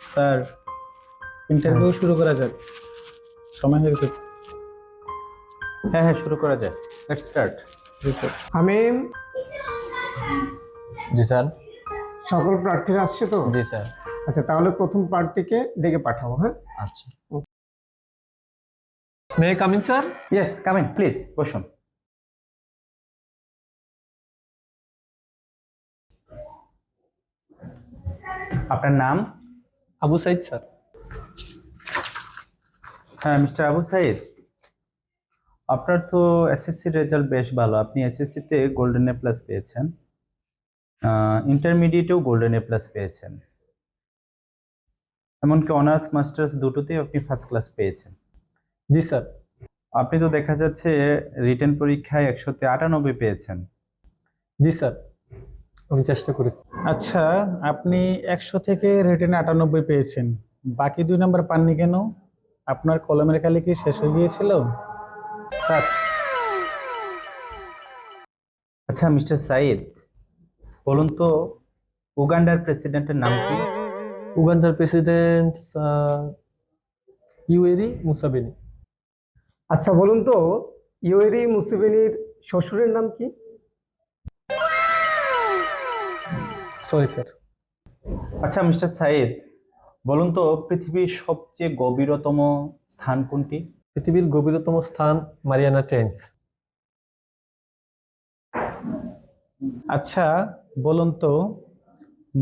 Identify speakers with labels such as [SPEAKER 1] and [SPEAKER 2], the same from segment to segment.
[SPEAKER 1] Sir interview শুরু করা যাক। সময় হয়ে গেছে।
[SPEAKER 2] হ্যাঁ হ্যাঁ শুরু করা যায় লেটস স্টার্ট
[SPEAKER 1] জি স্যার।
[SPEAKER 3] আমি
[SPEAKER 2] জি স্যার।
[SPEAKER 3] সকল প্রার্থীরা আসছে তো?
[SPEAKER 2] জি স্যার।
[SPEAKER 3] আচ্ছা তাহলে প্রথম প্রার্থীকে ডেকে পাঠাবো হ্যাঁ?
[SPEAKER 2] আচ্ছা।
[SPEAKER 4] May come in sir
[SPEAKER 2] yes come in please বসুন। আপনার নাম?
[SPEAKER 4] আবু সাইদ স্যার।
[SPEAKER 2] হ্যাঁ মিস্টার আবু সাইদ। আপনার তো এসএসসির রেজাল্ট বেশ ভালো। আপনি এসএসসিতে গোল্ডেন এ প্লাস পেয়েছেন। ইন্টারমিডিয়েটেও গোল্ডেন এ প্লাস পেয়েছেন। এমনকি অনার্স মাস্টার্স দুটোতেই আপনি ফার্স্ট ক্লাস পেয়েছেন।
[SPEAKER 4] জি স্যার।
[SPEAKER 2] আপনি তো দেখা যাচ্ছে রিটেন পরীক্ষায় একশোতে আটানব্বই পেয়েছেন।
[SPEAKER 4] জি স্যার। আমি চেষ্টা করেছি।
[SPEAKER 1] আচ্ছা আপনি একশো থেকে রিটেনে আটানব্বই পেয়েছেন। বাকি দুই নাম্বার পাননি কেন? আপনার কলমের কালি কি শেষ হয়ে গিয়েছিল?
[SPEAKER 2] স্যার। আচ্ছা মিস্টার সাইদ বলুন তো উগান্ডার প্রেসিডেন্টের নাম কি?
[SPEAKER 4] উগান্ডার প্রেসিডেন্ট ইউএরি মুসাবিনি।
[SPEAKER 3] আচ্ছা বলুন তো ইউএরি মুসিবিনির শ্বশুরের নাম কি?
[SPEAKER 4] সরি স্যার
[SPEAKER 2] আচ্ছা মিস্টার সাইদ বলুন তো পৃথিবীর সবচেয়ে গভীরতম স্থান কোনটি?
[SPEAKER 4] পৃথিবীর গভীরতম স্থান মারিয়ানা ট্রেন্স।
[SPEAKER 1] আচ্ছা বলুন তো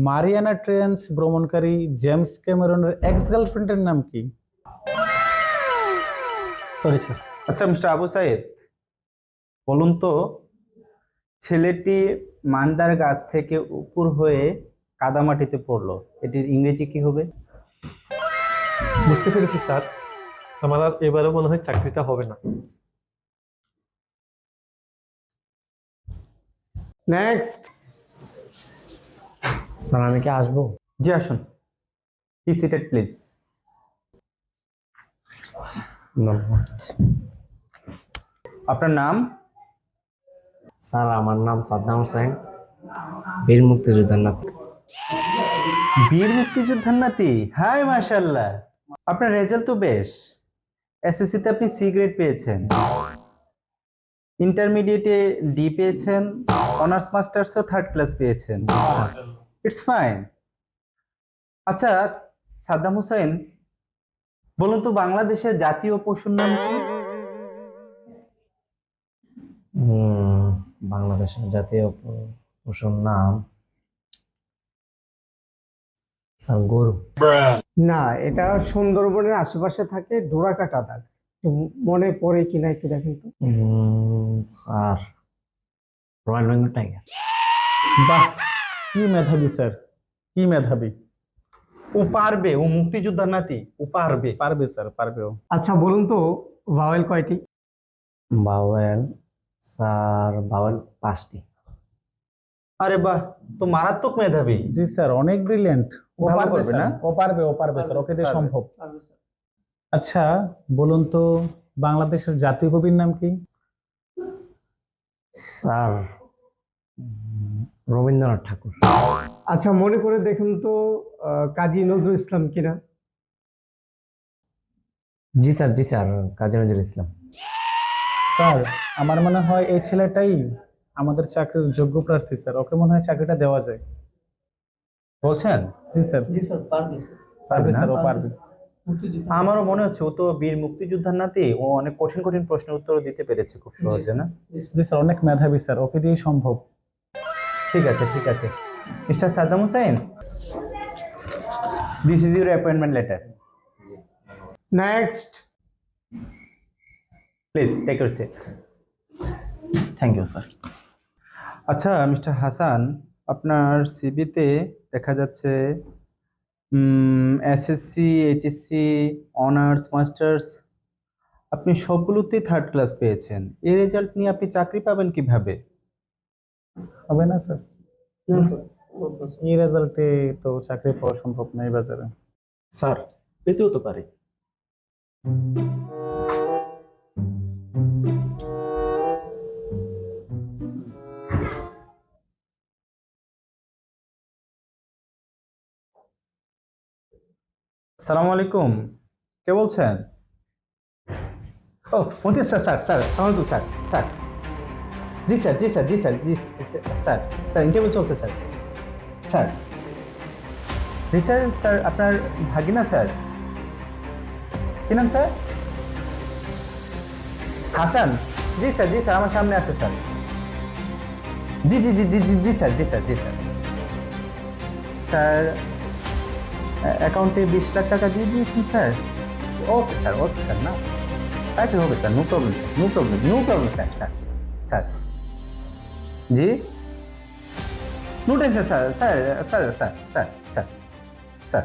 [SPEAKER 1] মারিয়ানা ট্রেন্স ভ্রমণকারী জেমস ক্যামেরনের এক্স গার্লফ্রেন্ডের নাম কি?
[SPEAKER 4] সরি স্যার
[SPEAKER 2] আচ্ছা মিস্টার আবু সাইদ বলুন তো ছেলেটি মান্দার গাছ থেকে উপর হয়ে কাদামাটিতে পড়ল। এটির ইংরেজি কি হবে?
[SPEAKER 4] বুঝতে পেরেছি স্যার। আমার আর এবারও মনে হয় চাকরিটা হবে না।
[SPEAKER 3] নেক্সট
[SPEAKER 5] স্যার আমি কি আসব?
[SPEAKER 2] জি আসুন। বি সিটেড প্লিজ আপনার নাম?
[SPEAKER 5] স্যার আমার নাম সাদ্দাম হোসেন। বীর মুক্তিযোদ্ধার নাম
[SPEAKER 2] বীর মুক্তিযোদ্ধার নাতি? হাই মাশাল্লাহ আপনার রেজাল্ট তো বেশ। এসএসসিতে আপনি সি গ্রেড পেয়েছেন। ইন্টারমিডিয়েটে ডি পেয়েছেন অনার্স মাস্টার্সেও থার্ড ক্লাস পেয়েছেন। ইটস ফাইন আচ্ছা সাদ্দাম হোসেন বলুন তো বাংলাদেশের জাতীয় পশুর নাম কি?
[SPEAKER 5] বাংলাদেশের জাতীয় পশুর নাম গরু
[SPEAKER 3] না এটা সুন্দরবনের আশেপাশে থাকে ডোরাকাটা দাগ। মনে পড়ে কিনা একটু দেখেন তো।
[SPEAKER 5] Sir royal Bengal tiger.
[SPEAKER 1] বাহ কি মেধাবী স্যার কি মেধাবী।
[SPEAKER 2] ও পারবে ও মুক্তিযোদ্ধার নাতি ও পারবে
[SPEAKER 1] পারবে স্যার পারবে ও।
[SPEAKER 3] আচ্ছা বলুন তো ভাওয়েল কয়টি?
[SPEAKER 5] বাওয়েল স্যার বাওয়েল পাঁচটি।
[SPEAKER 2] আরে বাহ তো মারাত্মক মেধাবী।
[SPEAKER 1] জি স্যার অনেক ব্রিলিয়েন্ট ও পারবে না?
[SPEAKER 2] না?
[SPEAKER 1] ও পারবে ও পারবে স্যার ওকে দিয়ে সম্ভব। আচ্ছা বলুন তো বাংলাদেশের জাতীয় কবির নাম কি?
[SPEAKER 5] স্যার রবীন্দ্রনাথ ঠাকুর।
[SPEAKER 3] আচ্ছা মনে করে দেখুন তো কাজী নজরুল ইসলাম কিনা?
[SPEAKER 5] জি স্যার জি স্যার কাজী নজরুল ইসলাম।
[SPEAKER 1] স্যার আমার মনে হয় এই ছেলেটাই আমাদের চাকরির যোগ্য প্রার্থী স্যার। ওকে মনে হয় চাকরিটা দেওয়া যায়।
[SPEAKER 2] বলছেন?
[SPEAKER 1] জি স্যার।
[SPEAKER 3] জি স্যার পারবে
[SPEAKER 1] পারবে স্যার ও পারবে
[SPEAKER 2] আমারও মনে হচ্ছে ও তো বীর মুক্তিযোদ্ধার নাতি। ও অনেক কঠিন কঠিন প্রশ্নের উত্তর দিতে পেরেছে খুব সহজে না?
[SPEAKER 1] জি স্যার। অনেক মেধাবী স্যার। ওকে দিয়ে সম্ভব।
[SPEAKER 2] ঠিক আছে ঠিক আছে। Mister Saddam Hussain this is your appointment letter
[SPEAKER 3] next
[SPEAKER 2] please take your seat thank you sir আচ্ছা মিস্টার হাসান আপনার সিবিতে দেখা যাচ্ছে এসএসসি এইচএসসি অনার্স মাস্টার্স আপনি সবগুলোতেই থার্ড ক্লাস পেয়েছেন। এই রেজাল্ট নিয়ে আপনি চাকরি পাবেন কীভাবে?
[SPEAKER 1] হবে না স্যার এই রেজাল্টে তো চাকরি পাওয়া সম্ভব নয় বাজারে।
[SPEAKER 4] স্যার পেতেও তো পারে।
[SPEAKER 2] সালাম আলাইকুম। কে বলছেন? ও, মন্ত্রী, স্যার স্যার স্যার, সালাম আলাইকুম, স্যার স্যার। জি স্যার জি স্যার জি স্যার জি, স্যার স্যার ইন্টারভিউ চলছে, স্যার। স্যার। জি, স্যার স্যার, আপনার ভাগিনা স্যার? কি নাম, স্যার? হাসান। জি, স্যার জি, স্যার, আমার সামনে আছে, স্যার। জি জি জি জি জি জি, স্যার জি স্যার জি, স্যার। স্যার অ্যাকাউন্টে বিশ লাখ টাকা দিয়ে দিয়েছেন, sir? Okay sir okay, sir, না। তাই হবে, sir no problem sir no problem no problem sir sir sir. জি? No tension sir sir sir sir sir sir sir.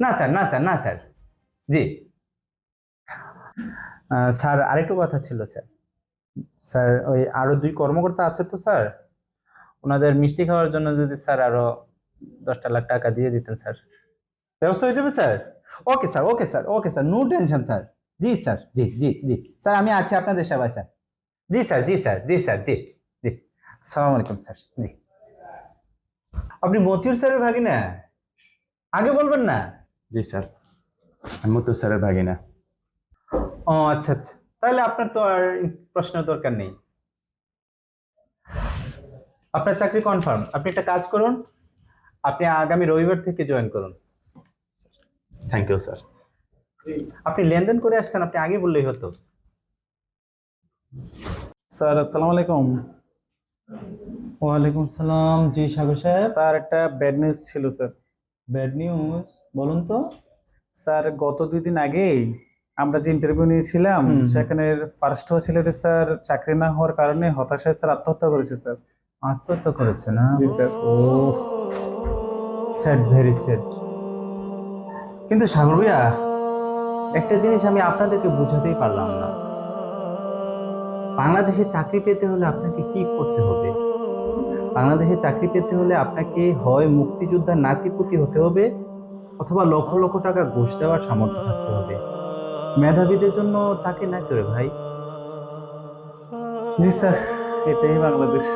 [SPEAKER 2] না স্যার না স্যার না, স্যার। জি। স্যার, আরেকটু কথা ছিল, স্যার। স্যার, ওই আরও দুই কর্মকর্তা আছে তো, স্যার? ওনাদের মিষ্টি খাওয়ার জন্য যদি, স্যার, আরও দশটা লাখ টাকা দিয়ে দিতেন স্যার। ব্যবস্থা হয়ে যাবে sir? Okay sir okay sir okay sir no tension sir. জি স্যার জি জি জি। স্যার আমি আছি আপনাদের সেবায় স্যার। জি স্যার জি স্যার জি স্যার জি জি। সালাম আলাইকুম স্যার জি। আপনি মতিউর স্যারের ভাগিনা? আগে বলবেন না?
[SPEAKER 6] জি স্যার। আমি মতো স্যারের ভাগিনা।
[SPEAKER 2] ও আচ্ছা আচ্ছা। তাহলে আপনার তো আর প্রশ্নের দরকার নেই। আপনার চাকরি কনফার্ম আপনি একটা কাজ করুন। আপনি আগামী রবিবার থেকে জয়েন করুন।
[SPEAKER 6] থ্যাংক ইউ স্যার
[SPEAKER 2] আপনি লেনদেন করে আসছেন আপনি আগে বললেই হতো।
[SPEAKER 1] স্যার আসসালামু আলাইকুম।
[SPEAKER 2] ওয়ালাইকুম সালাম জি সাগর সাহেব।
[SPEAKER 1] স্যার একটা ব্যাড নিউজ ছিল স্যার
[SPEAKER 2] ব্যাড নিউজ বলুন তো।
[SPEAKER 1] স্যার গত দুই দিন আগেই আমরা যে ইন্টারভিউ নিয়েছিলাম। সেখানে ফার্স্ট হয়েছিল স্যার চাকরি না হওয়ার কারণে হতাশায় স্যার আত্মহত্যা করেছে স্যার
[SPEAKER 2] আত্মহত্যা করেছে না?
[SPEAKER 1] জি sir
[SPEAKER 2] oh sad very sad কিন্তু সাগর ভাইয়া, একটা জিনিস আমি আপনাদেরকে বুঝাতেই পারলাম না। বাংলাদেশে চাকরি পেতে হলে আপনাকে কি করতে হবে? বাংলাদেশে চাকরি পেতে হলে আপনাকে হয় মুক্তিযোদ্ধার নাতিপুতি হতে হবে, অথবা লক্ষ লক্ষ টাকা ঘুষ দেওয়ার সামর্থ্য থাকতে হবে। মেধাবীদের জন্য চাকরি না করে ভাই?
[SPEAKER 1] জি স্যার, এটাই বাংলাদেশ।